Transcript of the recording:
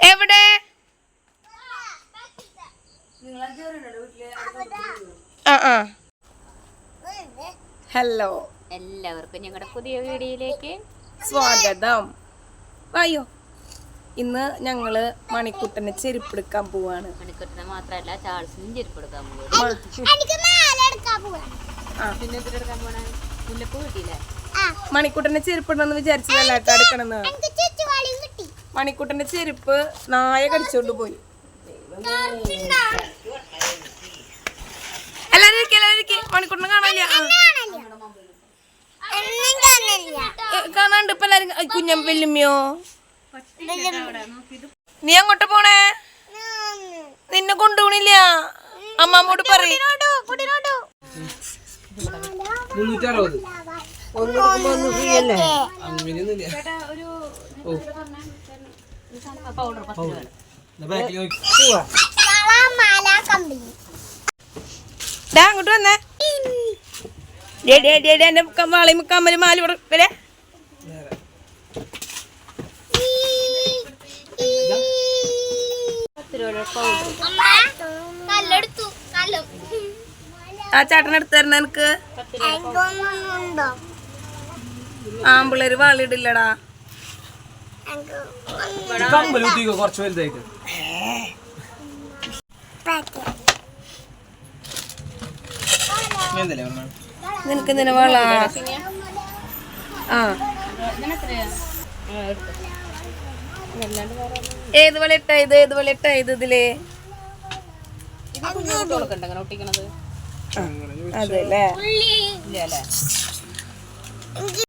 എവിടെ? ആ ആ. ഹലോ എല്ലാവർക്കും ഞങ്ങളുടെ പുതിയ വീഡിയോയിലേക്ക് സ്വാഗതം. വായോ ഇന്ന് ഞങ്ങൾ മണിക്കുട്ടനെ ചെരുപ്പെടുക്കാൻ പോവാണ്. മണിക്കുട്ടനെ മാത്രല്ല ചാൾസിനും ചെരുപ്പെടുക്കാൻ പോവാണ്. മണിക്കുട്ടനെ ചെരുപ്പിടണമെന്ന് വിചാരിച്ചതല്ല കേട്ടോ എടുക്കണെന്ന് മണിക്കുട്ടന്റെ ചെരുപ്പ് നായ കടിച്ചോണ്ട് പോയി. എല്ലാരും എല്ലാരും. മണിക്കുട്ടനെ കാണാനില്ല. കാണാണ്ട് ഇപ്പൊ എല്ലാരും കുഞ്ഞം വെല്ലുമ്മയോ നീ അങ്ങോട്ട് പോണേ? നിന്നെ കൊണ്ടുപോണില്ല അമ്മാമ്മോട് പറയും. മുന്നൂറ്ററുപത്. അങ്ങനെയൊന്നുമില്ല പൗഡർ പത്ത് രൂപ. അങ്ങോട്ട് വന്നേ. എന്റെ മാലും ഇവിടെ വരെ. ആ ചേട്ടൻ എടുത്ത് തരണ എനിക്ക് ആമ്പിള്ളേര് വാളിടില്ലടാ കമ്പൽ കുത്തിക്കോ കുറച്ച് വലുതായിട്ട്. നിനക്ക് എന്തിനാ വള? ആ. ഏത് വള ഇട്ട ഇത്? ഏത് വള ഇട്ട ഇത് ഇതിൽ? അതെ അല്ലേ?